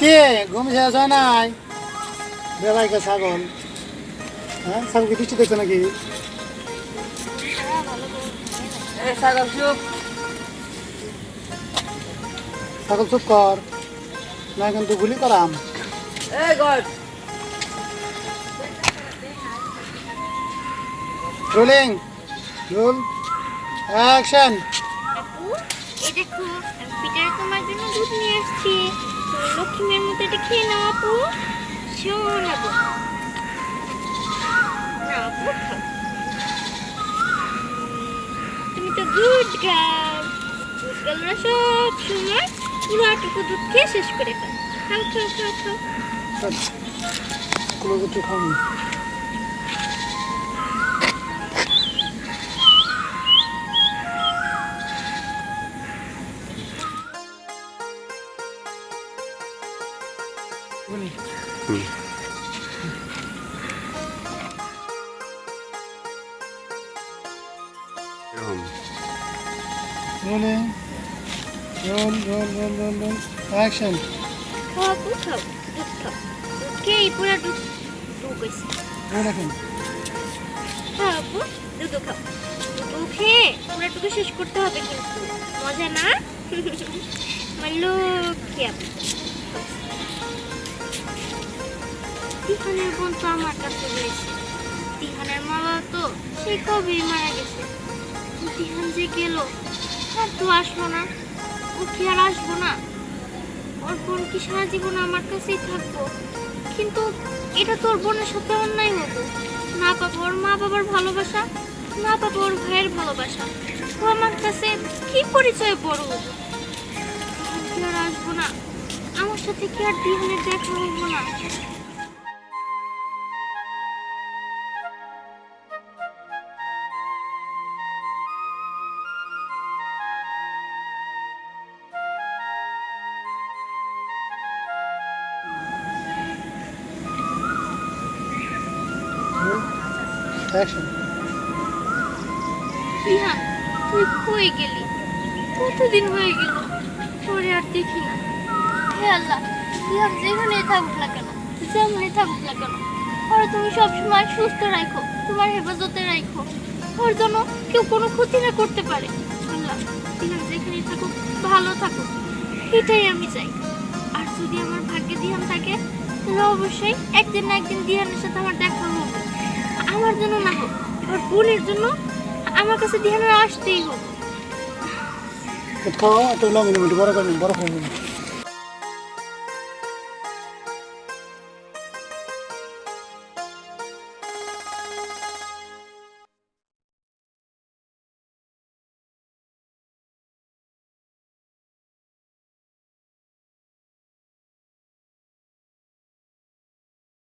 কে ঘুম শেষ হয় নাই? বেলাইকে ছাগল। হ্যাঁ ছাগলকে দৃষ্টি দেখছ নাকি? ছাগল চুপ। ছাগল চুপ কর। না কিন্তু গুলি করাম রোলিং রোল অ্যাকশন আপু আমি পিটারে তোমার জন্য দুধ নিয়ে আসছি। তুমি লক্ষ্মীমের মতো এটা খেয়ে নাও আপু। শোনাবো না আপু খাও। তুমি তো গুড গার্ল গুড গার্লরা সব সময় পুরাটুকু দুধ খেয়ে শেষ করে ফেল। খাও খাও খাও খাও। কুলো কিছু খাওনি। Rolling roll roll roll roll roll action খাও আপু খাও দুধ দুধ পুরা দুধ এখন খাও আপু দুধ খাও। দুধ খেয়ে পুরাটুকু শেষ করতে হবে কিন্তু। মজা না? আমার লক্ষ্মী আপু? তিহানের বোন তো আমার কাছে রয়েছে। তিহানের মা বাবা তো সেই কবেই মারা গেছে। তিহান যে গেল আর তো আসলো না। ও কি আর আসব না? ওর বোন কি সারা জীবন আমার কাছেই থাকব? কিন্তু এটা তোর বোনের সাথে অন্যায় হতো না পাবো ওর মা বাবার ভালোবাসা, না পাবো ওর ভাইয়ের ভালোবাসা। ও আমার কাছে কি পরিচয় বড়? হতো আর আসব না? আমার সাথে কি আর দিহানের দেখা হব না? অ্যাকশন দিহান তুই কই গেলি? কতদিন হয়ে গেল? পরে আর দেখি না। হে আল্লাহ দিহান যেখানেই থাকুক না কেন, যেমনই থাকুক না কেন আর তুমি সবসময় সুস্থ রাখো তোমার হেফাজতে রাখো ওর জন্য কেউ কোনো ক্ষতি না করতে পারে। আল্লাহ দিহান যেখানেই থাকুক, ভালো থাকুক। এটাই আমি চাই। আর যদি আমার ভাগ্যে দিহান থাকে, তাহলে অবশ্যই একদিন না একদিন দিহানের সাথে আমার দেখা হবে। আমার জন্য না হোক, আমার বোনের জন্য আমার কাছে দিহানের আসতেই হোক। বড় করবেন বড় খাবেন